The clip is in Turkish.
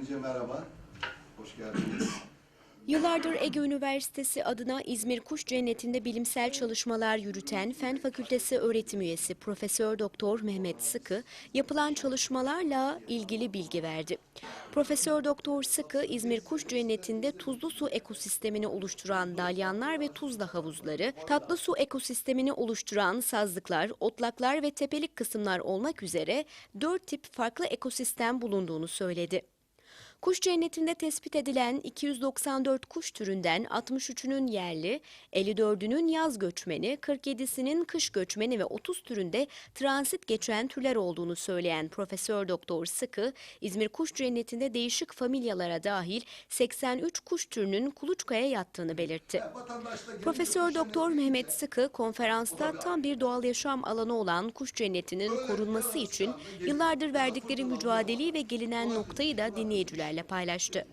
Önce merhaba, hoş geldiniz. Yıllardır Ege Üniversitesi adına İzmir Kuş Cenneti'nde bilimsel çalışmalar yürüten Fen Fakültesi öğretim üyesi Profesör Doktor Mehmet Sıkı yapılan çalışmalarla ilgili bilgi verdi. Profesör Doktor Sıkı İzmir Kuş Cenneti'nde tuzlu su ekosistemini oluşturan dalyanlar ve tuzla havuzları, tatlı su ekosistemini oluşturan sazlıklar, otlaklar ve tepelik kısımlar olmak üzere dört tip farklı ekosistem bulunduğunu söyledi. Kuş cennetinde tespit edilen 294 kuş türünden 63'ünün yerli, 54'ünün yaz göçmeni, 47'sinin kış göçmeni ve 30 türünde transit geçen türler olduğunu söyleyen Profesör Doktor Sıkı, İzmir Kuş Cenneti'nde değişik familyalara dahil 83 kuş türünün kuluçkaya yattığını belirtti. Profesör Doktor Mehmet Sıkı konferansta tam bir doğal yaşam alanı olan kuş cennetinin korunması için yıllardır verdikleri mücadeleyi ve gelinen noktayı da dinleyicilerle paylaştı.